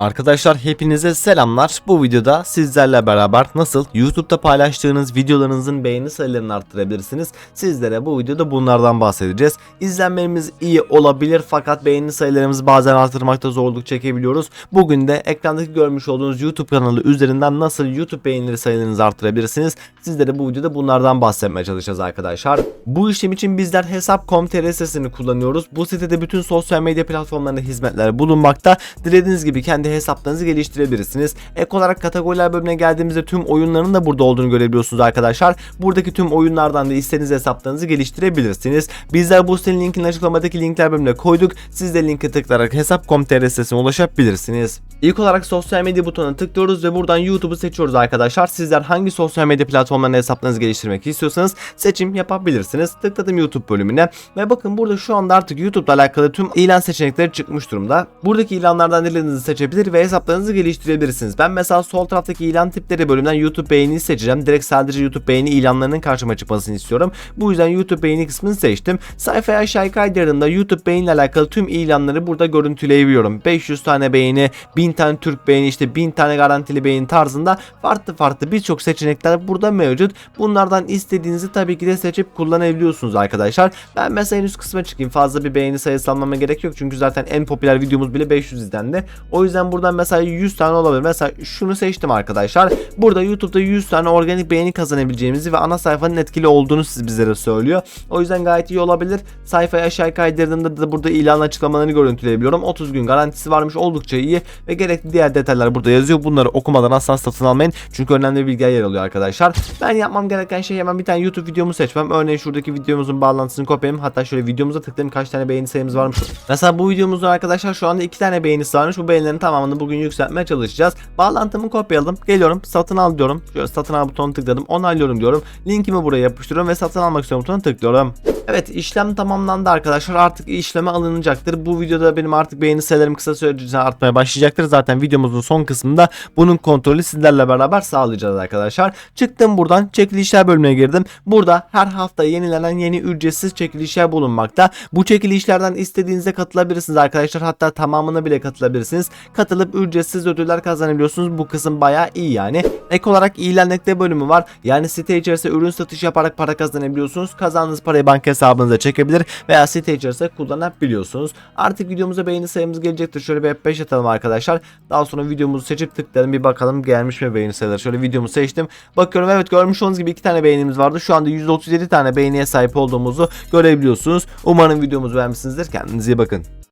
Arkadaşlar hepinize selamlar. Bu videoda sizlerle beraber nasıl YouTube'da paylaştığınız videolarınızın beğeni sayılarını arttırabilirsiniz. Sizlere bu videoda bunlardan bahsedeceğiz. İzlenmemiz iyi olabilir fakat beğeni sayılarımızı bazen arttırmakta zorluk çekebiliyoruz. Bugün de ekrandaki görmüş olduğunuz YouTube kanalı üzerinden nasıl YouTube beğenileri sayılarınızı arttırabilirsiniz. Sizlere bu videoda bunlardan bahsetmeye çalışacağız arkadaşlar. Bu işlem için bizler Hesap.com.tr sitesini kullanıyoruz. Bu sitede bütün sosyal medya platformlarında hizmetler bulunmakta. Dilediğiniz gibi kendi hesaplarınızı geliştirebilirsiniz. Ek olarak kategoriler bölümüne geldiğimizde tüm oyunların da burada olduğunu görebiliyorsunuz arkadaşlar. Buradaki tüm oyunlardan da istediğiniz hesaplarınızı geliştirebilirsiniz. Bizler bu sitenin linkini açıklamadaki linkler bölümüne koyduk. Siz de linke tıklayarak hesap.com.tr sitesine ulaşabilirsiniz. İlk olarak sosyal medya butonuna tıklıyoruz ve buradan YouTube'u seçiyoruz arkadaşlar. Sizler hangi sosyal medya platformlarına hesaplarınızı geliştirmek istiyorsanız seçim yapabilirsiniz. Tıkladım YouTube bölümüne ve bakın burada şu anda artık YouTube'la alakalı tüm ilan seçenekleri çıkmış durumda. Buradaki ilanlardan dilediğinizi seçebilir ve hesaplarınızı geliştirebilirsiniz. Ben mesela sol taraftaki ilan tipleri bölümünden YouTube beğeni seçeceğim. Direkt sadece YouTube beğeni ilanlarının karşıma çıkmasını istiyorum. Bu yüzden YouTube beğeni kısmını seçtim. Sayfaya aşağı kaydırdığımda YouTube beğeni ile alakalı tüm ilanları burada görüntüleyebiliyorum. 500 tane beğeni, 1000 tane Türk beğeni, işte 1000 tane garantili beğeni tarzında farklı farklı birçok seçenekler burada mevcut. Bunlardan istediğinizi tabii ki de seçip kullanabiliyorsunuz arkadaşlar. Ben mesela en üst kısma çıkayım. Fazla bir beğeni sayısı almama gerek yok. Çünkü zaten en popüler videomuz bile 500 izlendi. O yüzden buradan mesela 100 tane olabilir. Mesela şunu seçtim arkadaşlar. Burada YouTube'da 100 tane organik beğeni kazanabileceğimizi ve ana sayfanın etkili olduğunu siz bizlere söylüyor. O yüzden gayet iyi olabilir. Sayfayı aşağı kaydırdığımda da burada ilan açıklamalarını görüntüleyebiliyorum. 30 gün garantisi varmış oldukça iyi ve gerekli diğer detaylar burada yazıyor. Bunları okumadan asla satın almayın. Çünkü önemli bilgiler yer alıyor arkadaşlar. Ben yapmam gereken şey hemen bir tane YouTube videomu seçmem. Örneğin şuradaki videomuzun bağlantısını kopyalayayım. Hatta şöyle videomuza tıklayayım kaç tane beğeni sayımız varmış. Mesela bu videomuzun arkadaşlar şu anda 2 tane beğenisi varmış. Bu beğenilerin tamamını bugün yükseltmeye çalışacağız. Bağlantımı kopyaladım. Geliyorum satın al diyorum. Şöyle satın al butonuna tıkladım. Onaylıyorum diyorum. Linkimi buraya yapıştırıyorum ve satın almak istiyorum butonuna tıklıyorum. Evet işlem tamamlandı arkadaşlar. Artık işleme alınacaktır. Bu videoda benim artık beğeni sayılarım kısa süre içinde artmaya başlayacaktır. Zaten videomuzun son kısmında bunun kontrolü sizlerle beraber sağlayacağız arkadaşlar. Çıktım buradan çekilişler bölümüne girdim. Burada her hafta yenilenen yeni ücretsiz çekilişler bulunmakta. Bu çekilişlerden istediğinizde katılabilirsiniz arkadaşlar. Hatta tamamına bile katılabilirsiniz. Katılıp ücretsiz ödüller kazanabiliyorsunuz. Bu kısım bayağı iyi yani. Ek olarak ilan bölümü var. Yani site içerisinde ürün satış yaparak para kazanabiliyorsunuz. Kazandığınız parayı banka hesabınıza çekebilir veya site içerisinde kullanabiliyorsunuz. Artık videomuza beğeni sayımız gelecektir. Şöyle bir F5 atalım arkadaşlar. Daha sonra videomuzu seçip tıklayalım bir bakalım gelmiş mi beğeni sayıları. Şöyle videomu seçtim. Bakıyorum evet görmüş olduğunuz gibi iki tane beğenimiz vardı. Şu anda 137 tane beğeniye sahip olduğumuzu görebiliyorsunuz. Umarım videomuzu beğenmişsinizdir. Kendinize iyi bakın.